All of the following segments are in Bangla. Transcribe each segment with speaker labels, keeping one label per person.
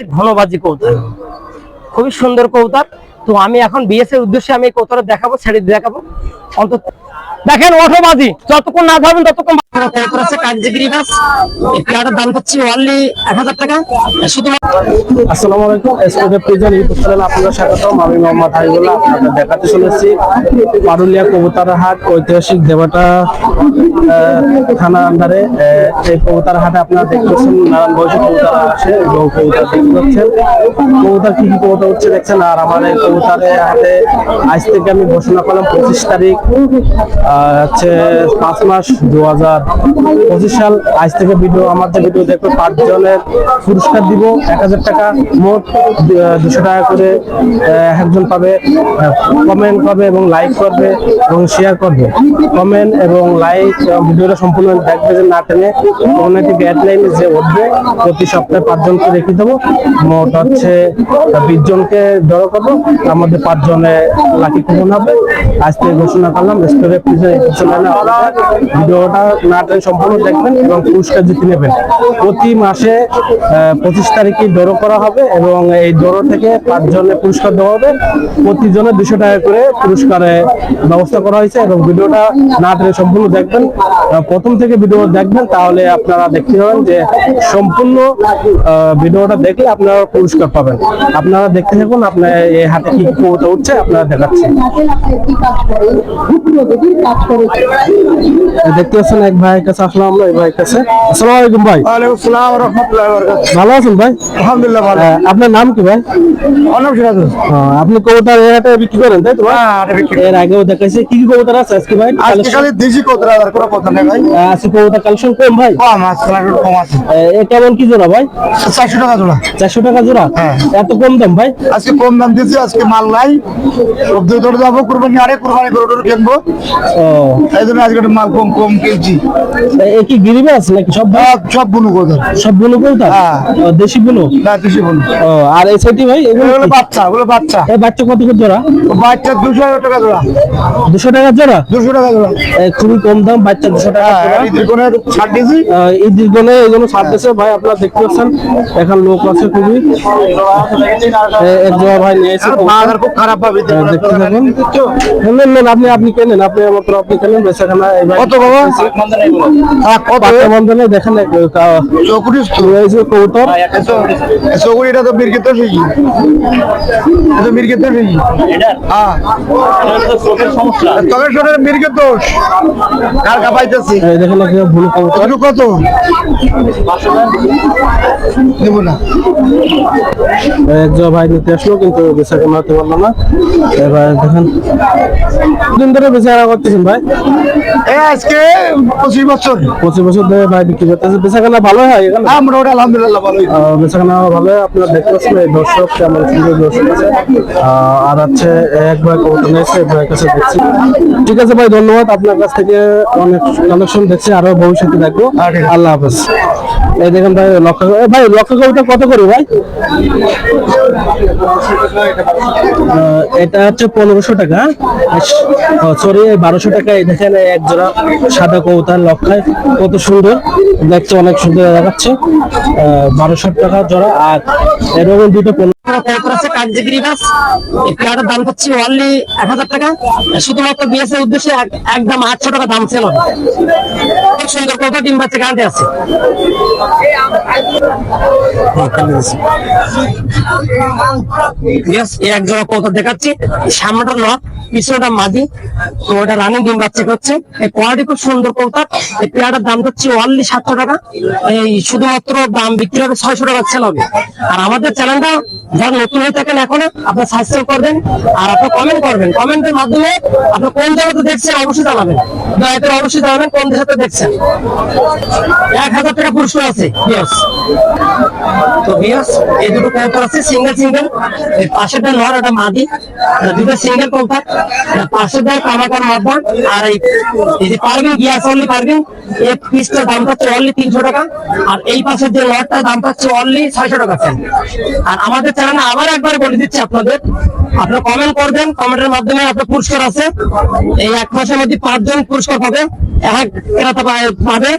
Speaker 1: ঘনবাজি কৌতার খুবই সুন্দর কৌতার তো আমি এখন বিএস এর উদ্দেশ্যে আমি কৌতার দেখাবো, ছেড়ে দেখাবো। অন্তত দেখেন ওঠোবাজি যতক্ষণ না ধরবেন ততক্ষণ কাঞ্জিগিরি দাম পাচ্ছি অনলি এক হাজার টাকা। শুধুমাত্র
Speaker 2: আসসালামু আলাইকুম এসপোজে প্রিজন ইউটিউব চ্যানেলে আপনাদের স্বাগতম। আমি মোহাম্মদ হাবিবুল্লাহ আপনাদের দেখাতে চলেছি। পারুলিয়া কবুতার হাট ঐতিহাসিক দেবাটা আন্ডারে এই কবুতার হাটে আপনারা দেখতে পাচ্ছেন নানান বয়সী কবুতার আসে এবং কবুতার দেখতে পাচ্ছেন কবুতার কি কি কবুতর হচ্ছে দেখছেন? আর আমার এই কবুতারে হাটে আজ থেকে আমি ঘোষণা করলাম পঁচিশ তারিখ হচ্ছে পাঁচ মাস দু হাজার পঁচিশ সাল, আজ থেকে ভিডিও আমার যে ভিডিও দেখবে পাঁচজনের পুরস্কার দিব, এক হাজার টাকা, মোট দুশো টাকা করে একজন পাবে কমেন্ট করবে এবং লাইক করবে এবং শেয়ার করবে। কমেন্ট এবং লাইক ভিডিওটা সম্পূর্ণ দেখবে যে না টেনে কমিউনিটি গাইডলাইনে যে উঠবে, প্রতি সপ্তাহে পাঁচজনকে রেখে দেবো। মোট হচ্ছে বিশ জনকে জড়ো করব। তার মধ্যে পাঁচজনে লাকি কুপন হবে। আজ থেকে ঘোষণা করলাম স্টোরে ভিডিওটা না সম্পূর্ণ দেখবেন এবং পুরস্কার জিতে নেবেন। প্রতি মাসে পঁচিশ তারিখে ড্র করা হবে এবং এই ড্র থেকে পাঁচজনের পুরস্কার দেওয়া হবে। প্রতিজনে দুশো টাকা করে পুরস্কারের ব্যবস্থা করা হয়েছে এবং ভিডিওটা না টেনে সম্পূর্ণ দেখবেন। প্রথম থেকে ভিডিও দেখবেন, তাহলে আপনারা দেখতে পাবেন যে সম্পূর্ণ ভিডিওটা দেখলে আপনারা পুরস্কার পাবেন। আপনারা দেখতে থাকুন, আপনার এই হাতে কি কি কবুতর উঠছে, আপনারা দেখাচ্ছেন দেখতে পাচ্ছেন এক ভাইয়ের কাছে আসলাম আমরা এই ভাইয়ের কাছে। আসসালামু আলাইকুম ভাই।
Speaker 3: ওয়ালাইকুম আসসালাম রহমতুল্লাহ
Speaker 2: ভালো আছেন ভাই?
Speaker 3: আলহামদুলিল্লাহ ভালো।
Speaker 2: আপনার নাম কি ভাই?
Speaker 3: অনেক সিরাজ।
Speaker 2: আপনি কবুতর এই হাটে বিক্রি করেন তাই তো ভাই?
Speaker 3: হ্যাঁ।
Speaker 2: এর আগেও দেখাইছে কি কি কবুতর আছে আজকে ভাই?
Speaker 3: আজকে খালি দেশি কোতরা আর কোনো কথা নেই ভাই।
Speaker 2: আজকে কবুতর কালেকশন কম ভাই?
Speaker 3: কম আজকে কম আছে।
Speaker 2: এ কেমন কি জোড়া ভাই?
Speaker 3: চারশো টাকা জোড়া।
Speaker 2: চারশো টাকা জোড়া?
Speaker 3: হ্যাঁ।
Speaker 2: এত কম দাম ভাই?
Speaker 3: আজকে কম দাম দিয়েছি আজকে মাল নাই। সবজি ধরে যাব কুরবানি আরে কুরবানি করে কিনবো।
Speaker 2: ও।
Speaker 3: এই জন্য আজকে একটু মাল কম কম কিনছি
Speaker 2: এ- এ কি গিরিবে নাকি সব
Speaker 3: সব সব বুনু কোথায়
Speaker 2: সব বুনো কবুতর
Speaker 3: হ্যাঁ।
Speaker 2: দেশি বুনো?
Speaker 3: না দেশি বুনু।
Speaker 2: ও আর এই ভাই এগুলো
Speaker 3: এগুলো বাচ্চা ওগুলো বাচ্চা।
Speaker 2: এই বাচ্চা কত করে জোড়া?
Speaker 3: বাচ্চা দুশো টাকা জোড়া।
Speaker 2: দুশো টাকা জোড়া?
Speaker 3: দুশো টাকা জোড়া।
Speaker 2: খুবই কম দাম বাচ্চা দুশো টাকা
Speaker 3: হ্যাঁ এই ত্রিকোণের ছাড় দিয়েছি।
Speaker 2: এই ছাড় ভাই আপনারা দেখতে পাচ্ছেন। এখন লোক আছে খুবই। এক ভাই
Speaker 3: খুব খারাপ পাবে
Speaker 2: দেখতে থাকুন। নেন নেন আপনি আপনি কেনেন? আপনি মাত্র আপনি বেচাখানা
Speaker 3: কত বাবা?
Speaker 2: বন্ধনে দেখেন
Speaker 3: তো মির্গেতে সেই এটা মির্গেতে সেই হ্যাঁ। তবে শোনেন মির্গের দোষ কার কাপাইতেছি?
Speaker 2: দেখেন ভুল কবুতর
Speaker 3: একটু কত? দেবো না।
Speaker 2: এক ভাই নিতে আসলো কিন্তু বেচাকেনা হতে পারল না। এবার দেখেন দিন ধরে বেচাকেনা করতেছেন ভাই?
Speaker 3: আজকে পঁচিশ বছর।
Speaker 2: পঁচিশ বছর ধরে ভাই বিক্রি করতেছে বেচাকেনা ভালো হয় এখানে?
Speaker 3: হ্যাঁ মোটামুটি আলহামদুলিল্লাহ ভালোই।
Speaker 2: আহ, বেচাকেনা ভালো। হয় আপনারা দেখতে পাচ্ছেন এই দর্শক কেমন সুন্দর দর্শক আছে। আর হচ্ছে এক ভাই কবুতর নিয়েছে এক ভাইয়ের কাছে দেখছি। ঠিক আছে ভাই ধন্যবাদ। আপনার কাছ থেকে অনেক কালেকশন দেখছি আরও ভবিষ্যতে দেখব।
Speaker 3: হ্যাঁ,
Speaker 2: আল্লাহ হাফেজ। এই দেখেন ভাই লক্ষ এ ভাই লক্ষ কবিতা কত করে ভাই? এটা হচ্ছে পনেরোশো টাকা সরি বারোশো টাকা এই দেখেন এক জোড়া সাদা কবুতর লক্ষায় কত সুন্দর দেখতে অনেক সুন্দর দেখাচ্ছে। বারোশো টাকা জোড়া আর এরকম দুটো
Speaker 1: দাম অনলি এক হাজার টাকা। শুধুমাত্র উদ্দেশ্যে একদম আটশো টাকা দাম ছিল। খুব সুন্দর ডিম বাচ্চা আছে। এক জোড়া দেখাচ্ছি। সামনেটা লক পিছনেটা মাদি, তো ওটা রানিং ডিম বাচ্চা করছে। এই কোয়ালিটি খুব সুন্দর কবুতর এই পেয়ারটার দাম হচ্ছে অনলি সাতশো টাকা। এই শুধুমাত্র দাম বিক্রি হবে ছয়শো টাকা সেল হবে। আর আমাদের চ্যানেলটা যারা নতুন হয়ে থাকেন এখন, আপনার সাবস্ক্রাইব করবেন আর আপনি কমেন্ট করবেন। কমেন্টের মাধ্যমে আপনি কোন জায়গাতে দেখছেন অবশ্যই জানাবেন। করে অবশ্যই জানাবেন, কোন দেশাতে দেখছেন। এক হাজার টাকা পুরস্কার আছে বিয়স তো বিয়স এই দুটো কৌতার আছে সিঙ্গেল সিঙ্গেল এই নয় একটা মাদি। দুটো সিঙ্গেল কৌতার কামাকার মাদ্দা আর অনলি অনলি তিনশো টাকা, আর এই পাশের যে অনলি ছয়শো আমাদের আবার একবার বলে আপনাদের, আপনারা কমেন্ট করবেন কমেন্টের মাধ্যমে আপনার পুরস্কার আছে। এই এক মাসের মধ্যে পাঁচজন পুরস্কার পাবে। পাবে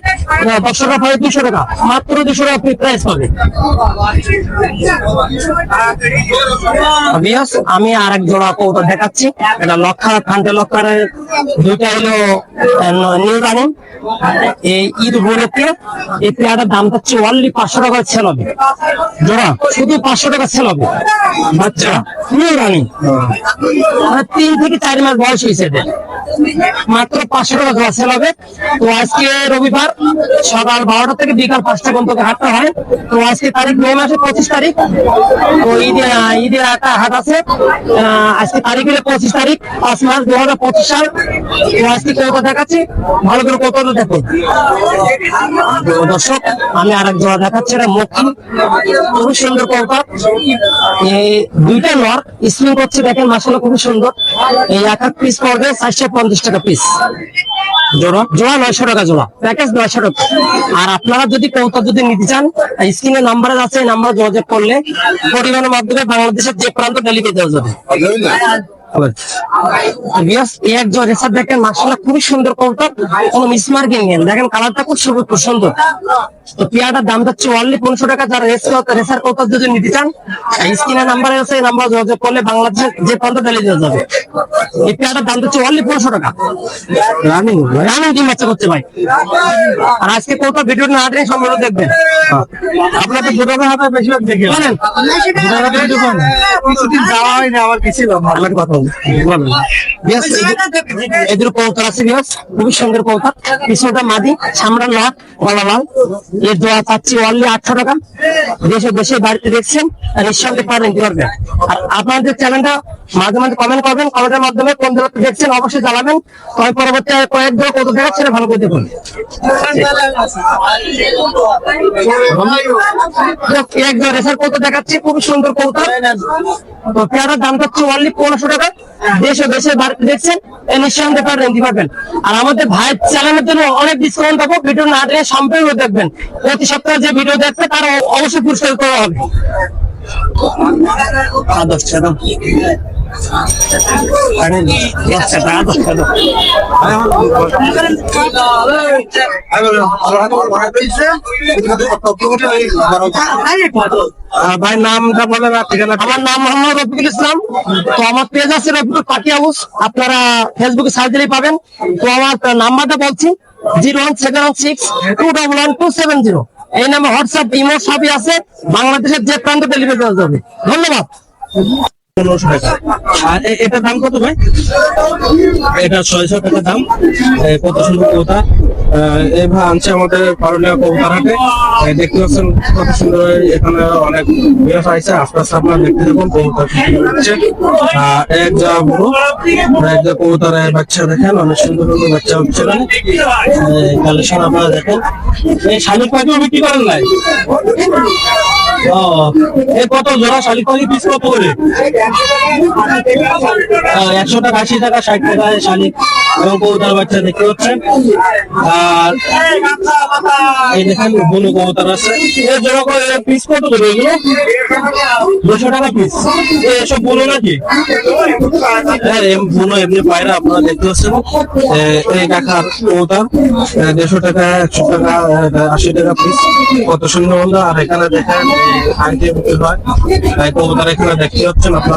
Speaker 1: দশ টাকা পাবে দুশো টাকা। মাত্র দুশো টাকা প্রাইস পাবে। আমি আর এক জোড়া কৌটা দেখাচ্ছি। এটা লক্ষা খান্তে লক্ষারের দুইটা হলো নিউ রানিং। এই ঈদ উপলক্ষে এই পেয়ারার দাম হচ্ছে অনলি পাঁচশো টাকা সেল হবে। জোড়া, শুধু পাঁচশো টাকা সেল হবে। বাচ্চা, নিউ রানিং। মানে তিন থেকে চার মাস বয়স হয়েছে মাত্র পাঁচশো টাকা জোড়া সেল হবে। তো আজকে রবিবার সকাল বারোটা থেকে বিকাল পাঁচটা পর্যন্ত হাটটা হয়। তো আজকে তারিখ মে মাসের পঁচিশ তারিখ। তো ঈদে ঈদের একটা হাট আছে। আজকে তারিখ হলে পঁচিশ তারিখ। পাঁচ মাস দু হাজার পঁচিশ সাল। আজকে কত দেখাচ্ছি? ভালো করে কত দেখো। দর্শক আমি আর এক জোড়া দেখাচ্ছি এটা মক্ষী খুবই সুন্দর কৌতা এই দুইটা নর স্প্রিং করছে দেখেন মাসালা খুবই সুন্দর। এই এক এক পিস পড়বে চারশো পঞ্চাশ টাকা পিস জোড়া? জোড়া নয়শো টাকা জোড়া। প্যাকেজ নয়শো টাকা। আর আপনারা যদি কৌতা যদি নিতে চান স্ক্রিনে নাম্বার আছে এই নাম্বার যোগাযোগ করলে পরিবহনের মাধ্যমে বাংলাদেশের যে প্রান্ত ডেলিভারি দেওয়া যাবে। বিয়াস এই একজন রেসার দেখেন মাসাল্লাহ খুবই সুন্দর কৌতুক কোনো মিসমার্কিং নেই। দেখেন কালারটা খুব সুন্দর খুব সুন্দর তো পেয়ারটার দাম যাচ্ছে অনলি পনেরোশো টাকা। যারা রেস রেসার কৌতুক যদি নিতে চান স্ক্রিনে নাম্বার আছে এই নাম্বার যোগাযোগ করলে বাংলাদেশের যে প্রান্ত ডেলিভারি দেওয়া যাবে। এই পেয়ারটার দাম যাচ্ছে অনলি পনেরোশো টাকা। রানিং করছে ভাই। আর আজকে ভিডিও না আটে সম্পূর্ণ দেখবেন। হাতে বেশিরভাগ দেখে
Speaker 3: কিছুদিন যাওয়া হয়নি আমার কিছু
Speaker 1: আমার কথা এদের- কৌতার আছে খুবই সুন্দর কৌতার পিছনটা মাদি সামরা লাল গলা লাল। এর দোয়া চাচ্ছি অনলি আটশো টাকা। দেশে দেশে বাড়িতে দেখছেন নিঃসন্দেহে পারেন, কি করবেন? আর আপনাদের চ্যানেলটা মাঝে মাঝে কমেন্ট করবেন কমেন্টের মাধ্যমে কোন জায়গাতে দেখছেন, অবশ্যই জানাবেন। তবে পরবর্তী কয়েক দিন কত দেখাচ্ছে ভালো করে দেখুন। একজন রেসার কত দেখাচ্ছি, খুবই সুন্দর কৌতার তো পেয়ারার দাম থাকছে অনলি পনেরোশো টাকা দেশে দেশে দেখছেন নিঃসন্দেহে পারেন নিতে পারবেন। আর আমাদের ভাইয়ের চ্যানেলের জন্য অনেক ডিসকাউন্ট পাবো ভিডিও না দিয়ে সম্পূর্ণ দেখবেন। প্রতি সপ্তাহে যে ভিডিও দেখবে তার অবশ্যই পুরস্কার করা হবে। আদর্শ। ভাই নামটা বলেন আমার নাম মোহাম্মদ রফিকুল ইসলাম তো আমার পেজ আছে রফিকুল হাউস আপনারা ফেসবুকে সার্চ দিলেই পাবেন তো আমার নাম্বারটা বলছি zero one seven one six two double one two seven zero এই নামে হোয়াটসঅ্যাপ ইমো সবই আছে বাংলাদেশের যে প্রান্ত ডেলিভারি যাবে ধন্যবাদ
Speaker 2: পনেরোশো টাকা। আর এটার দাম কত ভাই? এটা ছয়শো টাকা দাম। কত সুন্দর কৌতা এবার আনছে আমাদের করণীয় কৌতার হাটে। দেখতে পাচ্ছেন কত সুন্দর এখানে অনেক বিরাট আছে আস্তে আস্তে আপনারা দেখতে থাকুন কৌতা কি কি হচ্ছে এক যা বড়, এক যা কৌতার বাচ্চা দেখেন, অনেক সুন্দর সুন্দর বাচ্চা হচ্ছে এখানে। কালেকশন আপনারা দেখেন। এই শালিক পাখিও বিক্রি করেন নাই? ও, এ কত জোড়া শালিক পাখি, পিস কত করে? একশো টাকা, আশি টাকা, ষাট টাকা শালিক এবং কবুতর বাচ্চা দেখতে পাচ্ছেন। আর এই দেখেন, বনু কবুতর আছে। পিস কত করে এগুলো? দুশো টাকা পিস এসব বলো নাকি? হ্যাঁ এমনি আপনারা দেখতে পাচ্ছেন। এই কবুতর দেড়শো টাকা, একশো টাকা আশি টাকা পিস কত সুন্দর আর এখানে দেখেন হয়। এই এখানে দেখতে পাচ্ছেন আপনারা।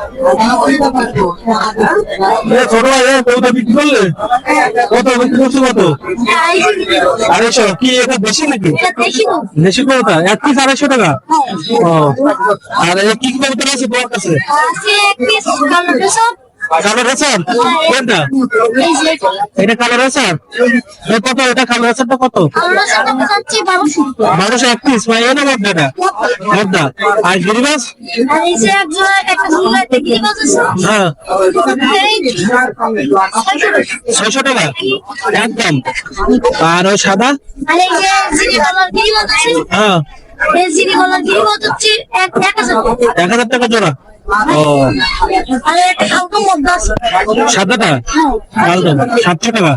Speaker 2: ছোট বিক্রি করলে? কত বিক্রি করছ কত? আড়াইশো। কি এটা বেশি নাকি? দেশি কবুতর এক পিস আড়াইশো টাকা? ও। আর কি কবুতর আছে? তোমার কাছে? কালো রেসার কোনটা? এটা কালো রেসার এ কত? এটা কালো রেসারটা কত? বারোশো এক পিস ভাই এনে মধ্যটা মধ্যা আর গিরিবাস? হ্যাঁ। টাকা। একদম। আর ওই সাদা? হ্যাঁ। এক হাজার টাকা জোড়া। ও টাকা? সাতশো টাকা?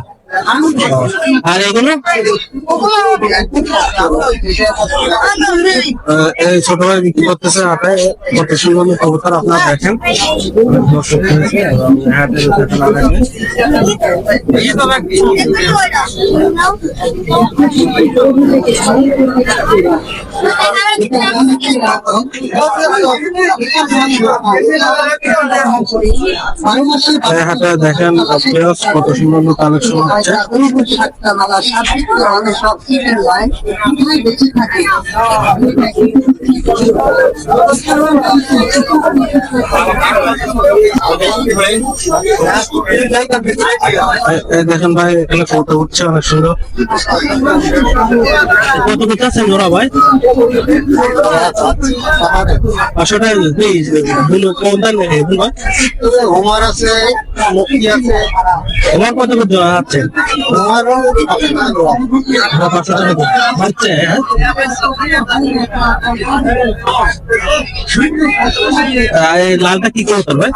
Speaker 2: ছোট ভাই বিক্রি করতেছে হাটে কত সুন্দর কবুতর আপনারা দেখেন। দর্শক হয়েছে এবং হাটে দেখেন এই হাটে দেখেন পেঁয়াজ কত সুন্দর কালেকশন হচ্ছে এই- এই দেখেন ভাই এখানে ফটো উঠছে অনেক সুন্দর। কত কত আছে জোড়া ভাই? পাঁচশো টাকা নেই দুলো
Speaker 4: হোমার আছে লক্ষ্মী আছে।
Speaker 2: তোমার কত করে জোড়া আছে? পাঁচশো টাকা বাচ্চা লালটা কি কবুতর ভাই?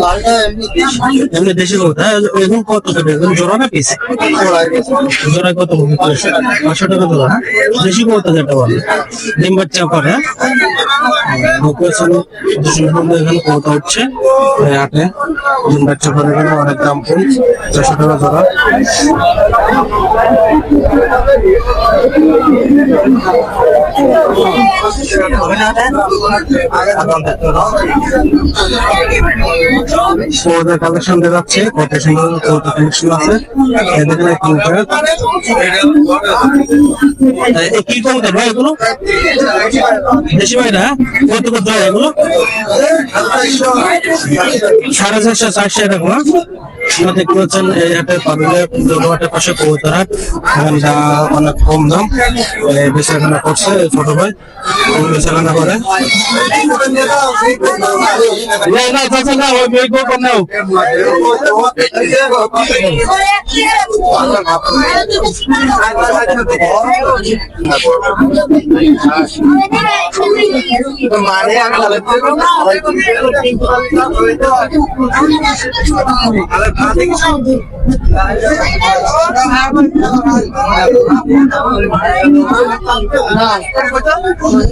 Speaker 4: লালটা এমনি দেশি
Speaker 2: কবুতর হ্যাঁ, এখন কত জোড়া না পিস জোড়া কত পাঁচশো টাকা জোড়া হ্যাঁ? দেশি কবুতর যেটা বলে। ডিম বাচ্চা করে হ্যাঁ? বুকে ছিল এখানে কবুতর হচ্ছে। হাটে ডিম বাচ্চা করে অনেক দাম কম চারশো টাকা জোড়া। কালেকশন কত সুন্দর কবুতর কালেকশন আছে। কি কবুতর ভাই এগুলো? দেশি ভাইরা কত কত হয় এগুলো? সাড়ে চারশো চারশো এরকম না? এই অনেক কম দাম। করছে ছোট ভাই। বেচাকেনা করে না ওই মেয়ে কবুতর নাও
Speaker 4: মানে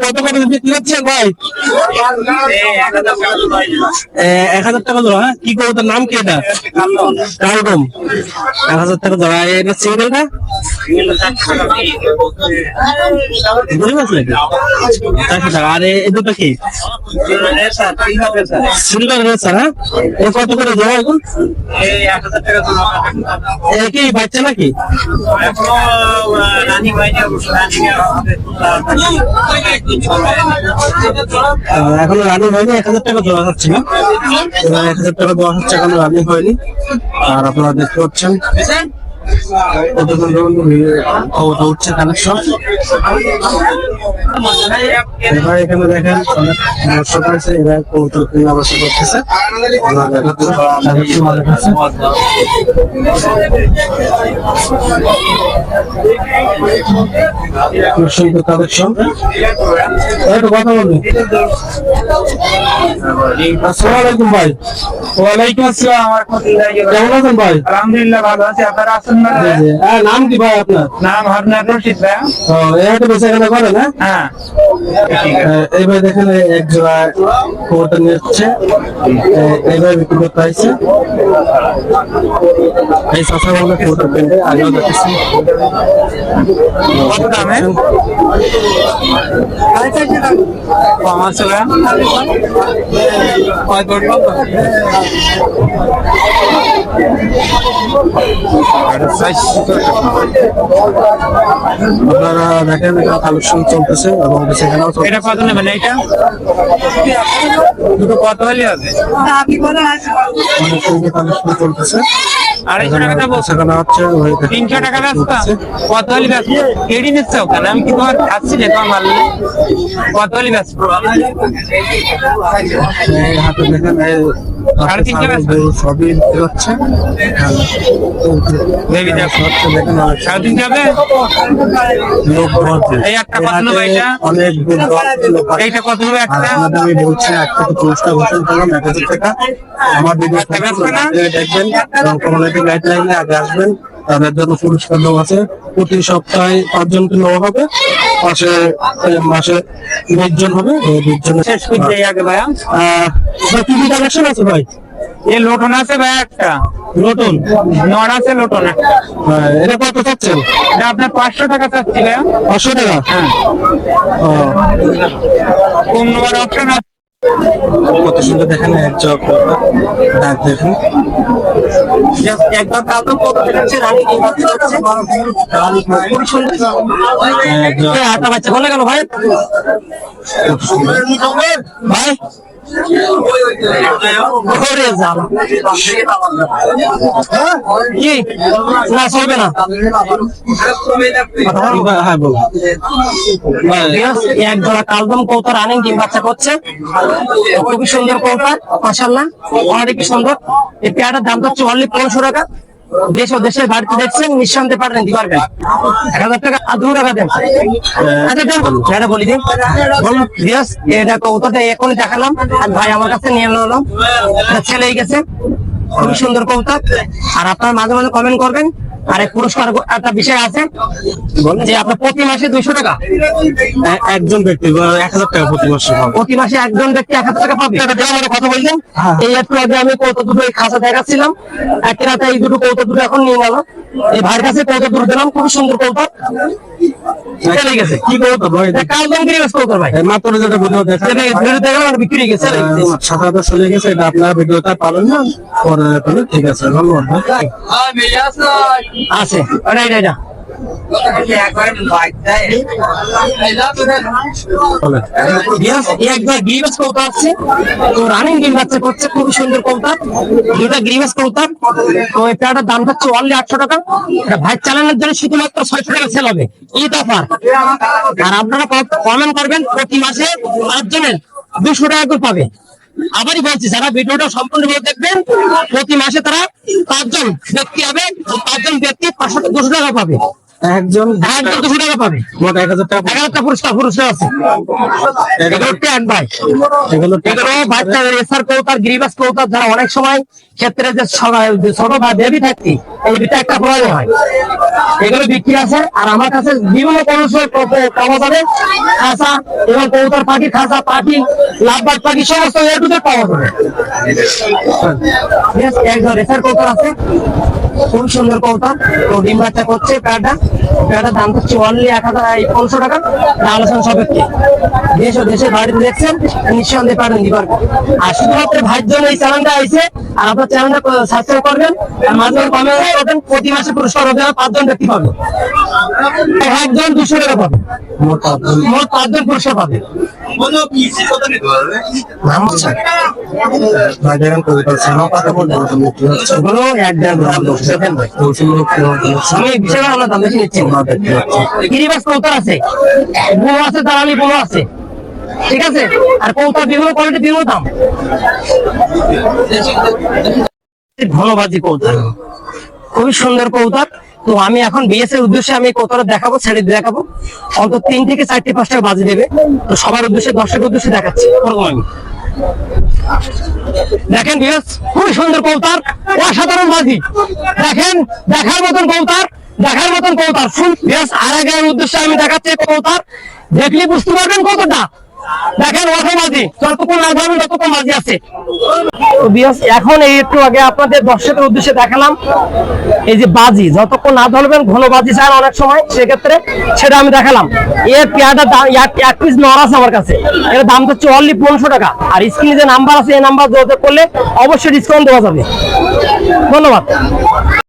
Speaker 2: কত করে বিক্রি হচ্ছে ভাই? এক হাজার টাকা জোড়া হ্যাঁ? কি করব তার নাম কি এটা? আর এটা সিঙ্গেলটা বুঝতে পারছি নাকি? চারশো টাকা। আর এ- এ দুটো কি? সিলভার রেসার হ্যাঁ? এ, কত করে জোড়া এখন কি, বাচ্চা নাকি? এখনও রানিং হয়নি, এক হাজার টাকা দেওয়া হচ্ছে না। এক হাজার টাকা দেওয়া হচ্ছে, এখনও রানিং হয়নি। আর আপনারা দেখতে পাচ্ছেন উঠছে কানেকশন এবার এখানে দেখেন অনেক দর্শক আছে এরা কৌতুক কেনা বসে করতেছে। আমরা দেখাচ্ছি দেখাচ্ছি আমাদের কাছে। খুব সুন্দর কালেকশন কথা বলুন আসসালামু আলাইকুম ভাই।
Speaker 5: ওয়ালাইকুম আসসালাম।
Speaker 2: কেমন আছেন ভাই?
Speaker 5: আলহামদুলিল্লাহ ভালো আছি। আপনারা আছেন না।
Speaker 2: হ্যাঁ, নাম কি ভাই আপনার?
Speaker 5: নাম হরনাথ রশিদ ভাই
Speaker 2: ও এই হাটে বেচা কেনা করেন হ্যাঁ।
Speaker 5: হ্যাঁ
Speaker 2: আহ, এইবার দেখেন এই এক জোড়া খবরটা নিচ্ছে। এইবার বিক্রি করতে হয়েছে এই শশা বলে খবরটা পেন্টে আগেও দেখেছি।
Speaker 5: কত দামে কয় কোটি
Speaker 2: আপনারা দেখেন এটা কালেকশন চলতেছে এবং সেখানেও চলতেছে।
Speaker 5: এটা কত নেবেন এইটা? দুটো কত হলে হবে?
Speaker 2: কালেকশন চলতেছে।
Speaker 5: আড়াইশো টাকা দেবো
Speaker 2: সেখানে হচ্ছে
Speaker 5: তিনশো টাকা ব্যস্ত কত হলে ব্যস্ত কেড়ে নিচ্ছে ওখানে। আমি কি তোমার খাচ্ছি তোমার মারলে কত হলে ব্যস্ত
Speaker 2: হাতে দেখেন
Speaker 5: সাড়ে তিনশো
Speaker 2: সবই হচ্ছে।
Speaker 5: সাড়ে তিন যাবে। এই একটা কত নেব এটা?
Speaker 2: অনেক দূর দূরান্তের লোক আসে।
Speaker 5: এইটা কত নেব একটা?
Speaker 2: আমি বলছি এক থেকে পুরস্কার ঘোষণা করলাম এক হাজার টাকা। আমার ভিডিও
Speaker 5: একটা?
Speaker 2: দেখবেন কমিউনিটি গাইডলাইনে আগে আসবেন। তাদের জন্য পুরস্কার দেওয়া আছে। প্রতি সপ্তাহে পাঁচজনকে নেওয়া হবে। মাসে মাসে বিশ জন হবে। এই বিশ জনের
Speaker 5: শেষ করতে আগে ভাইয়া
Speaker 2: কি কি কালেকশন আছে ভাই?
Speaker 5: এ লোটন আছে ভাই একটা।
Speaker 2: নতুন
Speaker 5: নড় আছে লোটন।
Speaker 2: হ্যাঁ, এটা কত চাচ্ছেন?
Speaker 5: এটা আপনার পাঁচশো টাকা চাচ্ছি ভাইয়া
Speaker 2: পাঁচশো টাকা?
Speaker 5: হ্যাঁ।
Speaker 2: ও,
Speaker 5: কোন নম্বর অপশন আছে?
Speaker 2: কত সুন্দর দেখেন এক জব ডাক দেখুন।
Speaker 1: একবার কালকে কত রানী
Speaker 2: এক জোড়া
Speaker 1: এই হাঁটা বাচ্চা বলে গেল ভাই। ভাই কি? না চলবে না।
Speaker 2: হ্যাঁ
Speaker 1: এক জোড়া কালদম কৌতার রানিং ডিম বাচ্চা করছে। খুবই সুন্দর কৌতার মাসাল্লাহ অনেক সুন্দর। এই পেয়ারার দাম হচ্ছে অনলি পনেরোশো টাকা। দেশ ও দেশের দেখছেন পারেন এক হাজার টাকা আর টাকা দেন। আচ্ছা বলি দিন। বলুন দেখালাম, আর ভাই আমার কাছে নিয়ে নিলাম ছেলে গেছে, খুবই সুন্দর কৌতা আর আপনার মাঝে মাঝে কমেন্ট করবেন আর এক পুরস্কার একটা বিষয় আছে যে আপনার প্রতি মাসে দুইশো টাকা।
Speaker 2: একজন ব্যক্তি এক হাজার টাকা প্রতি মাসে
Speaker 1: প্রতি মাসে একজন ব্যক্তি এক হাজার টাকা পাবে। এটা আমার কথা বললেন?
Speaker 2: হ্যাঁ।
Speaker 1: এই একটু আগে আমি কত দুটো এই খাঁচা দেখাচ্ছিলাম। এক রাতে এই দুটো কৌতো দুটো এখন নিয়ে গেল। এই ভাইয়ের কাছে কৌতো দুটো দিলাম। খুব সুন্দর কৌতো হয়ে
Speaker 2: আপনারা ভিডিওটা পাবেন না ঠিক আছে ধন্যবাদ।
Speaker 1: আছে খুবই সুন্দর এই দাম হচ্ছে অনলি আটশো টাকা। ভাই চালানোর জন্য শুধুমাত্র ছয়শো টাকা সেল হবে। ঈদ অফার আর আপনারা কমেন্ট করবেন, প্রতি মাসে পাঁচজনের দুশো টাকা করে পাবে। আবারই বলছি, যারা ভিডিওটা সম্পূর্ণভাবে দেখবেন, প্রতি মাসে তারা পাঁচজন ব্যক্তি হবে। পাঁচজন ব্যক্তি পাঁচশো দুশো টাকা পাবে।
Speaker 2: একজন
Speaker 1: একজন দুশো টাকা পাবে
Speaker 2: মোট এক হাজার টাকা
Speaker 1: এক হাজার পুরস্কার পুরস্কার আছে। এগুলো ট্যাগ ভাই।
Speaker 2: এগুলো
Speaker 1: এগুলো বাচ্চা রেসার কৌতার গিরিবাস কৌতার যারা অনেক সময় ক্ষেত্রে যে ছোট বা বেবি থাকতি এই দুটা একটা প্রয়োজন হয়। এগুলো বিক্রি আছে আর আমার কাছে বিভিন্ন কৌশল পাওয়া যাবে। খাসা এবং কৌতার পাখি খাসা পাখি লাভবাদ পাখি সমস্ত এটুকু পাওয়া যাবে। একজন রেসার কৌতার আছে। খুব সুন্দর কৌতার তো ডিম বাচ্চা করছে প্যাডটা প্যাডটার দাম হচ্ছে অনলি এক হাজার পনেরোশো টাকা। আলোচনা সাপেক্ষে। দেশ ও দেশের বাড়িতে দেখছেন নিঃসন্দেহে পারেন দিবার। আর শুধুমাত্র ভাইয়ের জন্য এই চ্যানেলটা আইছে আর আপনার চ্যানেলটা সাবস্ক্রাইব করবেন আর মাঝে মাঝে কমেন্ট করবেন প্রতি মাসে পুরস্কার হবে পাঁচজন ব্যক্তি পাবে। একজন দুশো টাকা পাবে।
Speaker 4: মোট পাঁচজন
Speaker 1: পুরস্কার পাবে। এক দেড় খুবই সুন্দর কৌতার তো আমি এখন বিএস এর উদ্দেশ্যে আমি কৌতাটা দেখাবো ছেড়ে দেখাবো অন্তত তিন থেকে চারটে পাঁচটা বাজি দেবে তো সবার উদ্দেশ্যে দর্শকের উদ্দেশ্যে দেখাচ্ছি আমি দেখেন বিয়াস খুবই সুন্দর কৌতার অসাধারণ বাজি। দেখেন, দেখার মতন কৌতার দেখার মতন কৌতার ফুল বিয়াস আর উদ্দেশ্যে আমি দেখাচ্ছি কৌতার দেখলে বুঝতে পারবেন কতটা দেখেন যতক্ষণ না আছে। এখন এই একটু আগে আপনাদের উদ্দেশ্যে দেখালাম, এই যে বাজি, যতক্ষণ না ধরবেন ঘন বাজি অনেক সময়, সেক্ষেত্রে সেটা আমি দেখালাম। এর এক- পিস আমার কাছে। দাম হচ্ছে টাকা। আর যে নাম্বার আছে, এই নাম্বার করলে অবশ্যই ডিসকাউন্ট দেওয়া যাবে। ধন্যবাদ।